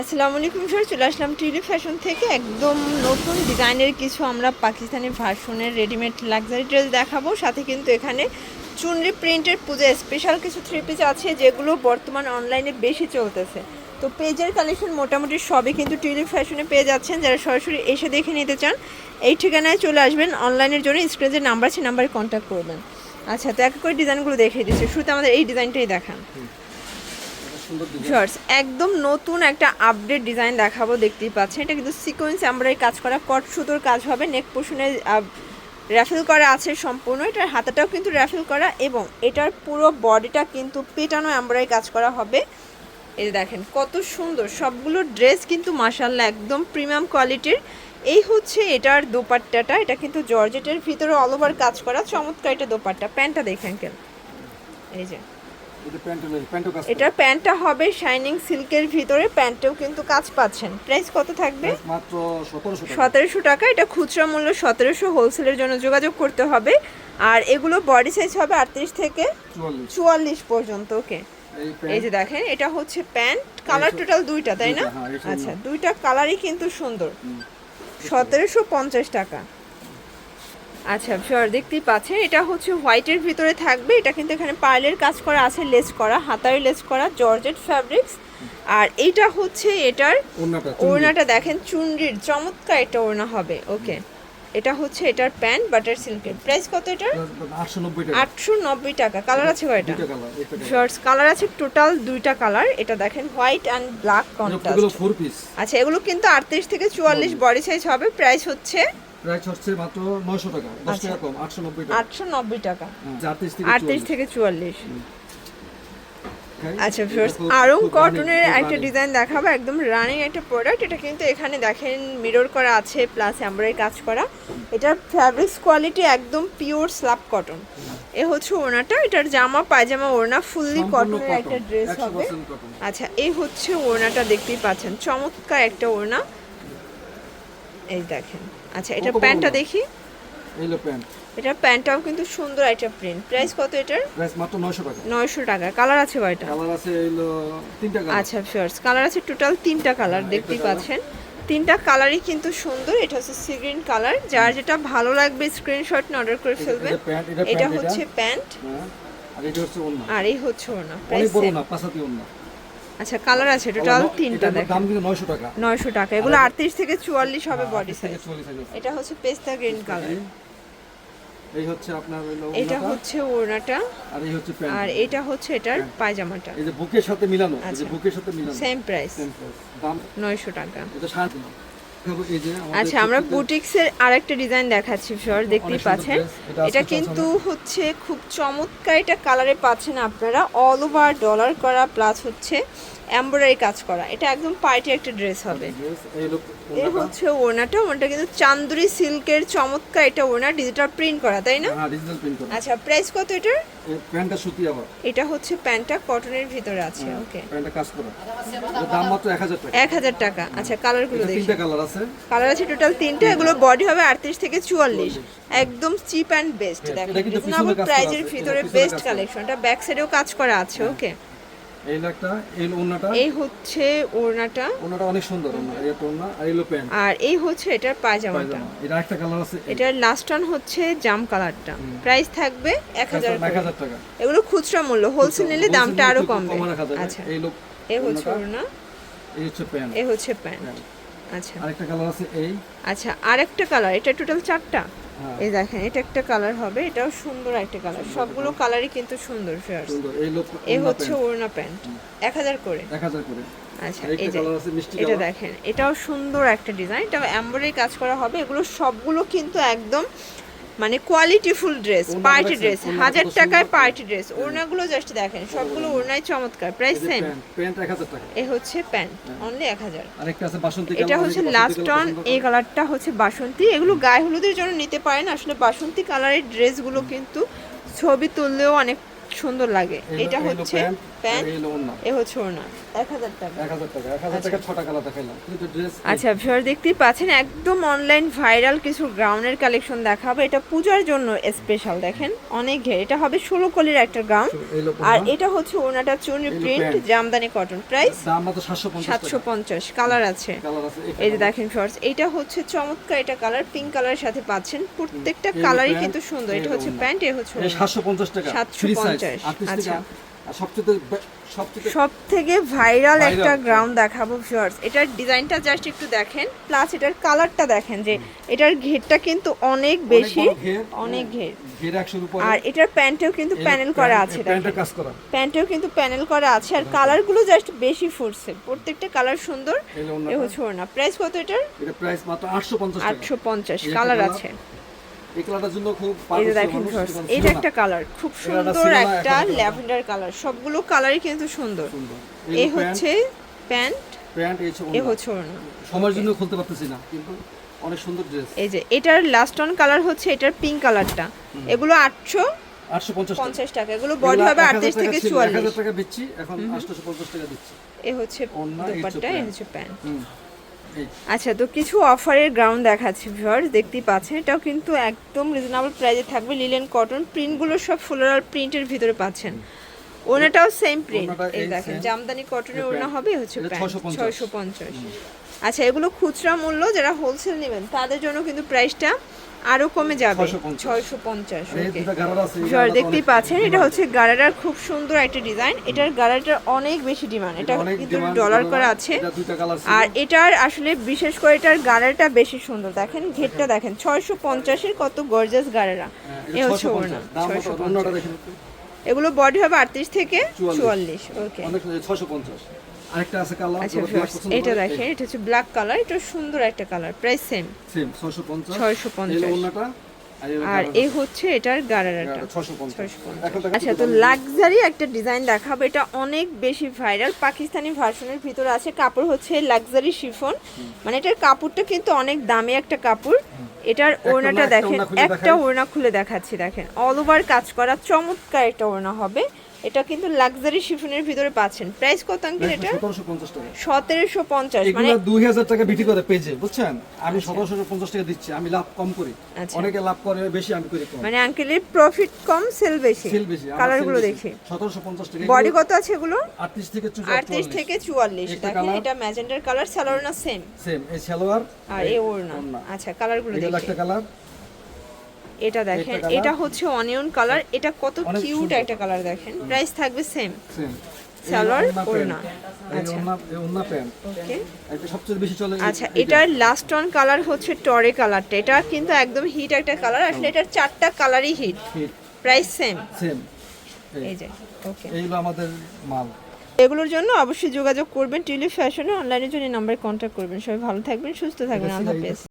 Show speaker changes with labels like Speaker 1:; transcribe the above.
Speaker 1: আসসালামু আলাইকুম স্যার চলে আসলাম টিলি ফ্যাশন থেকে। একদম নতুন ডিজাইনের কিছু আমরা পাকিস্তানি ভার্সনের রেডিমেড লাক্সারি ড্রেস দেখাবো। সাথে কিন্তু এখানে চুনরি প্রিন্টের পূজা স্পেশাল কিছু থ্রি পিস আছে, যেগুলো বর্তমান অনলাইনে বেশি চলতেছে। তো পেজের কালেকশন মোটামুটি সবই কিন্তু টিউলিপ ফ্যাশনে পেয়ে যাচ্ছেন। যারা সরাসরি এসে দেখে নিতে চান, এই ঠিকানায় চলে আসবেন। অনলাইনের জন্য স্ক্রিনে নাম্বার আছে নাম্বারে কন্ট্যাক্ট করবেন। আচ্ছা তো এক করে ডিজাইনগুলো দেখিয়ে দিচ্ছি। শুরুতে আমাদের এই ডিজাইনটাই দেখান। শর্টস একদম নতুন একটা আপডেট ডিজাইন দেখাবো, দেখতেই পাচ্ছেন। এটা কিন্তু সিকোয়েন্স এমব্রয়ডারি কাজ করা কট সুতোর কাজ হবে নেক পোর্শনে র্যাফেল করা আছে সম্পূর্ণ। এটার হাতাটাও কিন্তু র্যাফেল করা এবং এটার পুরো বডিটা কিন্তু পেটানো এমব্রয়ডারি কাজ করা হবে। এই দেখেন, কত সুন্দর। সবগুলো ড্রেস কিন্তু মাসাল্লাহ একদম প্রিমিয়াম কোয়ালিটির এই হচ্ছে এটার দোপাট্টাটা। এটা কিন্তু জর্জেটের ভিতরে অল ওভার কাজ করা। চমৎকার এটা দোপাট্টা। প্যান্টটা দেখেন কেন এই যে। এটার প্যান্টটা হবে শাইনিং সিল্কের ভিতরে প্যান্টেও কিন্তু কাজ পাচ্ছেন। প্রাইস কত থাকবে?
Speaker 2: মাত্র
Speaker 1: সতেরোশো টাকা। এটা খুচরা মূল্য সতেরোশো হোলসেলের জন্য যোগাযোগ করতে হবে। আর এগুলো বডি সাইজ হবে আটত্রিশ থেকে চুয়াল্লিশ। পর্যন্ত ওকে।
Speaker 2: এই
Speaker 1: যে দেখেন এটা হচ্ছে প্যান্ট। কালার টোটাল দুইটা তাই না?
Speaker 2: হ্যাঁ,
Speaker 1: আচ্ছা দুইটা কালারই কিন্তু সুন্দর। সতেরোশো পঞ্চাশ টাকা। আচ্ছা ফিওর দেখতেই পাচ্ছেন এটা হচ্ছে হোয়াইটের ভিতরে থাকবে এটা কিন্তু এখানে পার্লের কাজ করা আছে লেস করা হাতায় লেস করা জর্জেট ফ্যাব্রিক্স। আর এইটা হচ্ছে এটার ওড়নাটা দেখেন চুনরির চমৎকার এটা ওড়না হবে ওকে। এটা হচ্ছে এটার প্যান্ট বাটার সিল্কের প্রাইস কত এটার?
Speaker 2: 890 টাকা।
Speaker 1: আটশো নব্বই টাকা। কালার আছে কয়টা? শর্টস কালার আছে টোটাল দুইটা কালার এটা দেখেন হোয়াইট অ্যান্ড ব্ল্যাক কন্ট্রাস্ট আচ্ছা এগুলো কিন্তু আটত্রিশ থেকে চুয়াল্লিশ বডি সাইজ হবে। প্রাইস হচ্ছে?
Speaker 2: প্রাইস হচ্ছে মাত্র 900 টাকা 10
Speaker 1: আচ্ছা।
Speaker 2: টাকা কম 890 টাকা।
Speaker 1: আটশো নব্বই টাকা।
Speaker 2: আটত্রিশ থেকে 44
Speaker 1: চুয়াল্লিশ? আচ্ছা ভিউয়ার্স আরং কটনের একটা ডিজাইন দেখাবো একদম রানিং একটা প্রোডাক্ট এটা কিন্তু এখানে দেখেন মিরর করা আছে প্লাস এমব্রয়ডারি কাজ করা। এটার ফ্যাব্রিক্স কোয়ালিটি একদম পিওর স্ল্যাব কটন এ হচ্ছে ওড়নাটা এটার জামা পায়জামা ওড়না ফুললি কটনের একটা ড্রেস হবে। আচ্ছা এই হচ্ছে ওড়নাটা দেখতেই পাচ্ছেন চমৎকার একটা ওড়না। এই দেখেন আচ্ছা এটা প্যান্টটা দেখি।
Speaker 2: এই প্যান্ট।
Speaker 1: এটার প্যান্টটাও কিন্তু সুন্দর একটা প্রিন্ট প্রাইস কত এটার?
Speaker 2: প্রাইস মাত্র 900 টাকা।
Speaker 1: নয়শো টাকা। কালার আছে কয়টা?
Speaker 2: কালার আছে হলো তিনটা কালার
Speaker 1: আচ্ছা শিওর্স কালার আছে টোটাল তিনটা কালার
Speaker 2: হ্যাঁ,
Speaker 1: দেখতেই পাচ্ছেন। তিনটা কালারই কিন্তু সুন্দর। এটা হচ্ছে সি গ্রিন কালার যার যেটা ভালো লাগবে স্ক্রিনশট অর্ডার করে ফেলবেন।
Speaker 2: এটা
Speaker 1: হচ্ছে প্যান্ট
Speaker 2: হ্যাঁ। আর এটা হচ্ছে ওন্না
Speaker 1: আর এই হচ্ছে ওনা
Speaker 2: অনেক
Speaker 1: প্রাইস
Speaker 2: বড় না পাঁচাতি ওন্না
Speaker 1: আচ্ছা কালার আছে টোটাল তিনটা দেখেন।
Speaker 2: দাম কিন্তু 900 টাকা।
Speaker 1: নয়শো টাকা। এগুলো আটত্রিশ থেকে চুয়াল্লিশ হবে বডি সাইজ
Speaker 2: 40 সাইজ।
Speaker 1: এটা হচ্ছে পেস্তা গ্রিন কালার
Speaker 2: এই হচ্ছে আপনার
Speaker 1: এটা হচ্ছে ওড়নাটা
Speaker 2: আর এই হচ্ছে প্যান্ট
Speaker 1: আর এটা হচ্ছে এটার পায়জামাটা।
Speaker 2: এই যে বুকের সাথে মিলানো এই যে
Speaker 1: আচ্ছা।
Speaker 2: বুকের সাথে মিলানো।
Speaker 1: Same price.
Speaker 2: দাম?
Speaker 1: নয়শো টাকা।
Speaker 2: এটা শান্তি
Speaker 1: আচ্ছা আমরা বুটিক্সের আরেকটা ডিজাইন দেখাচ্ছি সর দেখতেই পাচ্ছেন।
Speaker 2: এটা
Speaker 1: কিন্তু হচ্ছে খুব চমৎকার এটা কালারে পাচ্ছেন আপনারা অল ওভার ডলার করা প্লাস হচ্ছে এমব্রয়ডারি কাজ করা। এটা একদম পার্টি একটা ড্রেস হবে।
Speaker 2: এই
Speaker 1: হচ্ছে ওনাটা ওড়নাটা কিন্তু চান্দুরি সিল্কের চমৎকার এটা ওড়না ডিজিটাল প্রিন্ট করা তাই না?
Speaker 2: হ্যাঁ ডিজিটাল প্রিন্ট করা।
Speaker 1: আচ্ছা প্রাইস কত এটার?
Speaker 2: প্যান্টটা সুতি আবার।
Speaker 1: এটা হচ্ছে প্যান্টটা কটনের ভিতরে আছে ওকে
Speaker 2: প্যান্টটা কাজ করা। দাম মাত্র 1000 টাকা।
Speaker 1: এক হাজার টাকা। আচ্ছা কালারগুলো দেখি।
Speaker 2: তিনটা কালার আছে।
Speaker 1: কালার আছে টোটাল তিনটে এগুলো বডি হবে আটত্রিশ থেকে চুয়াল্লিশ। একদম চিপ অ্যান্ড বেস্ট দেখেন।
Speaker 2: এটা কিন্তু
Speaker 1: রিজনেবল প্রাইজের ভিতরে বেস্ট
Speaker 2: কাজ করা।
Speaker 1: কালেকশন এটা ব্যাক সাইডেও কাজ করা আছে ওকে
Speaker 2: এই একটা এই হলো
Speaker 1: এই হচ্ছে ওড়নাটা।
Speaker 2: অনেক সুন্দর এই আর প্যান্ট
Speaker 1: আর এই হচ্ছে এটার পায়জামাটা।
Speaker 2: পায়জামা। এটা একটা কালার আছে
Speaker 1: এটার লাস্ট ওয়ান হচ্ছে জাম কালারটা প্রাইস থাকবে এক হাজার
Speaker 2: এক
Speaker 1: করে।
Speaker 2: হাজার টাকা।
Speaker 1: এগুলো খুচরা মূল্য হোলসেল নিলে দামটা
Speaker 2: আরও
Speaker 1: কমবে। আচ্ছা।
Speaker 2: এই লোক
Speaker 1: এই হচ্ছে ওড়না।
Speaker 2: এই হচ্ছে প্যান্ট
Speaker 1: এই হচ্ছে প্যান্ট আচ্ছা।
Speaker 2: আরেকটা কালার আছে এই।
Speaker 1: আচ্ছা আরেকটা কালার এটা টোটাল চারটা? এই দেখেন এটা একটা কালার হবে এটাও সুন্দর একটা কালার সবগুলো কালারই কিন্তু সুন্দর ফেয়ার
Speaker 2: এই
Speaker 1: হচ্ছে ওড়না প্যান্ট এক হাজার করে। আচ্ছা এই যে এটা দেখেন এটাও সুন্দর একটা ডিজাইন এটা এম্বরের কাজ করা হবে এগুলো সবগুলো কিন্তু একদম মানে কোয়ালিটিফুল ড্রেস পার্টি ড্রেস হাজার টাকায় পার্টি ড্রেস ওড়নাগুলো জাস্ট দেখেন সবগুলো ওড়নাই চমৎকার প্রাইস সেম
Speaker 2: প্যান্ট এক হাজার টাকা।
Speaker 1: এ হচ্ছে প্যান্ট অনলি এক হাজার।
Speaker 2: আরেকটা আছে বাসন্তী
Speaker 1: এটা হচ্ছে লাস্ট
Speaker 2: টন
Speaker 1: অন এই কালারটা হচ্ছে বাসন্তী। এগুলো গায়ে হলুদের জন্য নিতে পারেন আসলে বাসন্তী কালারের ড্রেসগুলো কিন্তু ছবি তুললেও অনেক সুন্দর লাগে। এটা হচ্ছে
Speaker 2: প্যান্ট,
Speaker 1: প্যান্ট। এ হচ্ছে ওড়না। এক হাজার টাকা।
Speaker 2: এক হাজার টাকা। এক হাজার টাকা ছটা কালার দেখাইলাম। কিন্তু ড্রেস
Speaker 1: আচ্ছা ভিউয়ার দেখতেই পাচ্ছেন একদম অনলাইন ভাইরাল কিছু গ্রাউন্ডের কালেকশন দেখাবো। এটা পূজার জন্য স্পেশাল দেখেন। অনেক ঘের। এটা হবে ষোলো কলির একটা গাউন আর এটা হচ্ছে ওনাটা চুনি print
Speaker 2: pant.
Speaker 1: Jamdani cotton price
Speaker 2: দাম মাত্র সাতশো পঞ্চাশ
Speaker 1: সাতশো পঞ্চাশ। কালার আছে।
Speaker 2: কালার আছে
Speaker 1: এই যে দেখেন শর্টস এটা হচ্ছে চমৎকার এটা কালার পিঙ্ক কালারের সাথে পাচ্ছেন। প্রত্যেকটা কালারই কিন্তু সুন্দর। এটা হচ্ছে প্যান্ট এ হচ্ছে
Speaker 2: এই সাতশো পঞ্চাশ টাকা।
Speaker 1: 750
Speaker 2: ফ্রি সাইজ আটত্রিশ
Speaker 1: আচ্ছা।
Speaker 2: টাকা আর সবচেয়ে বে- সবচেয়ে
Speaker 1: সব থেকে ভাইরাল একটা
Speaker 2: হ্যাঁ।
Speaker 1: গ্রাউন্ড দেখাবো শর্টস এটার ডিজাইনটা জাস্ট একটু দেখেন প্লাস এটার কালারটা দেখেন যে এটার ঘেরটা কিন্তু অনেক বেশি অনেক ঘের।
Speaker 2: ঘের
Speaker 1: আর এটার প্যান্টেও কিন্তু প্যানেল করা আছে প্যান্টেও কিন্তু প্যানেল করা আছে আর কালারগুলো জাস্ট বেশি ফুটছে। প্রত্যেকটা কালার সুন্দর এ হচ্ছে ওড়না। প্রাইস কত এটার?
Speaker 2: এটা প্রাইস মাত্র আটশো পঞ্চাশ
Speaker 1: কালার আছে।
Speaker 2: এই কালারটার জন্য খুব
Speaker 1: দেখেন এটা একটা কালার খুব সুন্দর একটা ল্যাভেন্ডার কালার সবগুলো কালারই কিন্তু সুন্দর। এই হচ্ছে প্যান্ট
Speaker 2: প্যান্ট এই হচ্ছে ওড়না। সময়ের জন্য খুলতে পারতেছি না কিন্তু অনেক সুন্দর ড্রেস
Speaker 1: এই যে এটার লাস্ট অন কালার হচ্ছে এটার পিঙ্ক কালারটা এগুলো আটশো
Speaker 2: আটশো পঞ্চাশ টাকা।
Speaker 1: এগুলো বডি হবে আটত্রিশ থেকে চুয়াল্লিশ।
Speaker 2: টাকা দিচ্ছি এখন আটশোশো পঞ্চাশ টাকা দিচ্ছি।
Speaker 1: এ হচ্ছে দুপাট্টা এ
Speaker 2: প্যান্ট।
Speaker 1: হচ্ছে আচ্ছা তো কিছু অফারের গ্রাউন্ড দেখাচ্ছি ভিউয়ার্স দেখতেই পাচ্ছেন। এটাও কিন্তু একদম রিজনেবল প্রাইসে থাকবে। লিলেন কটন প্রিন্টগুলো সব ফ্লোরাল প্রিন্টের ভিতরে পাচ্ছেন। ওনাটাও সেম প্রিন্ট এই দেখেন জামদানি কটনের
Speaker 2: ওনা
Speaker 1: হবে হচ্ছে
Speaker 2: এটা
Speaker 1: প্যান্ট
Speaker 2: 650
Speaker 1: ছয়শো পঞ্চাশ। আচ্ছা এগুলো খুচরা মূল্য যারা হোলসেল নেবেন তাদের জন্য কিন্তু প্রাইসটা আরও কমে যাবে।
Speaker 2: 650
Speaker 1: ছয়শো পঞ্চাশ
Speaker 2: গারারা এই
Speaker 1: দেখতেই পাচ্ছেন এটা হচ্ছে গারাটার খুব সুন্দর একটা ডিজাইন এটার গারাটার অনেক বেশি ডিমান্ড এটা কিন্তু ডলার করা আছে। আর এটার আসলে বিশেষ করে এটার গাড়াটা বেশি সুন্দর। দেখেন ঘেরটা দেখেন ছয়শো পঞ্চাশের কত গর্জাস গাড়ারা এ হচ্ছে ওড়না ছয়শো। এগুলো বডি হবে আটত্রিশ থেকে
Speaker 2: চুয়াল্লিশ।
Speaker 1: ওকে
Speaker 2: ছশো পঞ্চাশ। আরেকটা আছে কালার
Speaker 1: আচ্ছা এটা দেখেন এটা হচ্ছে ব্ল্যাক কালার এটা সুন্দর একটা কালার প্রাইস সেম
Speaker 2: সেম ছশো পঞ্চাশ।
Speaker 1: 650
Speaker 2: এই হলো আর এই
Speaker 1: হচ্ছে এটার গাড়ারাটা
Speaker 2: গারারা, 650
Speaker 1: 650
Speaker 2: এখন দেখেন
Speaker 1: আচ্ছা তো লাক্সারি একটা ডিজাইন দেখাবো এটা অনেক বেশি ভাইরাল পাকিস্তানি ভার্সনের ভিতরে আছে কাপড় হচ্ছে লাক্সারি শিফন মানে এটার কাপড়টা কিন্তু অনেক দামি একটা কাপড়। এটার ওড়নাটা দেখেন একটা। ওড়না খুলে দেখাচ্ছি দেখেন। অল ওভার কাজ করা চমৎকার একটা ওড়না হবে। এটা কিন্তু লাক্সারি শিফনের ভিতরে পাচ্ছেন। প্রাইস কত আঙ্কেল এটা?
Speaker 2: সতেরোশো পঞ্চাশ টাকা।
Speaker 1: সতেরোশো পঞ্চাশ মানে
Speaker 2: এগুলো দুই হাজার টাকা বিক্রি করে পেজে বুঝছেন? আমি সতেরোশো পঞ্চাশ টাকা দিচ্ছি আমি লাভ কম করি।
Speaker 1: আচ্ছা।
Speaker 2: অনেকে লাভ করে বেশি আমি করি কম।
Speaker 1: মানে আঙ্কেলের প্রফিট কম সেল বেশি।
Speaker 2: সেল বেশি
Speaker 1: কালারগুলো দেখি।
Speaker 2: সতেরোশো পঞ্চাশ টাকা।
Speaker 1: বডি কত আছে এগুলো?
Speaker 2: আটত্রিশ থেকে
Speaker 1: আটত্রিশ থেকে চুয়াল্লিশ।
Speaker 2: একটা
Speaker 1: দেখেন
Speaker 2: colour।
Speaker 1: এটা ম্যাজেন্ডার কালার সালোয়ার না সেম
Speaker 2: সেম এই সালোয়ার
Speaker 1: আর এই ওড়না। আচ্ছা কালারগুলো
Speaker 2: এটা
Speaker 1: দেখি।
Speaker 2: একটা কালার
Speaker 1: এটা দেখেন এটা হচ্ছে অনিয়ন কালার এটা কত কিউট একটা কালার দেখেন। প্রাইস থাকবে সেম সালোয়ার, ওড়না। আচ্ছা। আচ্ছা। এটার লাস্ট অন কালার হচ্ছে টরে কালারটা এটা কিন্তু একদম হিট একটা কালার আসলে এটার চারটা কালারই হিট প্রাইস সেম
Speaker 2: সেম
Speaker 1: এই। যে ওকে
Speaker 2: এইগুলো আমাদের মাল।
Speaker 1: এগুলোর জন্য অবশ্যই যোগাযোগ করবেন। টিউলিপ ফ্যাশনে অনলাইনের জন্য নাম্বার কন্ট্যাক্ট করবেন। সবাই ভালো থাকবেন সুস্থ থাকবেন। আল্লাহ হাফেজ।